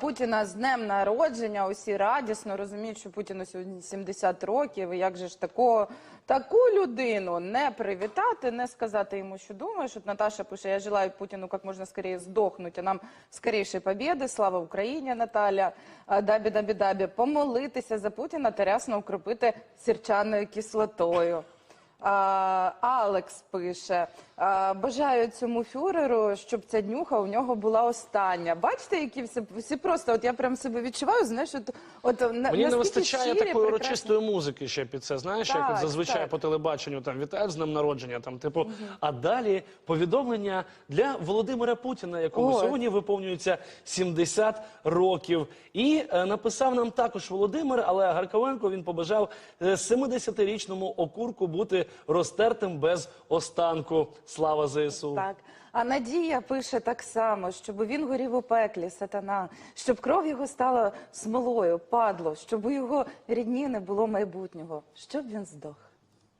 Путіна з днем народження. Усі радісно розуміють, що Путіну сьогодні 70 років. І як же ж такого таку людину не привітати, не сказати йому, що думаєш. От Наташа пише: я желаю Путіну як можна скоріше здохнути. а Нам скоріше побєди. Слава Україні, Наталя. Дабі дабі дабі помолитися за Путіна та рясно укропити сірчаною кислотою. Алекс пише: бажаю цьому фюреру, щоб ця днюха у нього була остання. Бачите, які всі, всі просто, от я прям себе відчуваю, знаєш, от, от Мені не вистачає щирі, такої урочистої музики ще під це. Знаєш, як от зазвичай так. по телебаченню там вітають з днем народження. Там, типу, а далі повідомлення для Володимира Путіна, якому Ой. сьогодні виповнюється 70 років. І е, написав нам також Володимир, але Гарковенко він побажав е, 70-річному окурку бути розтертим без останку. Слава ЗСУ. Так. А Надія пише так само, щоб він горів у пеклі, сатана, щоб кров його стала смолою, падло, щоб у його рідні не було майбутнього, щоб він здох.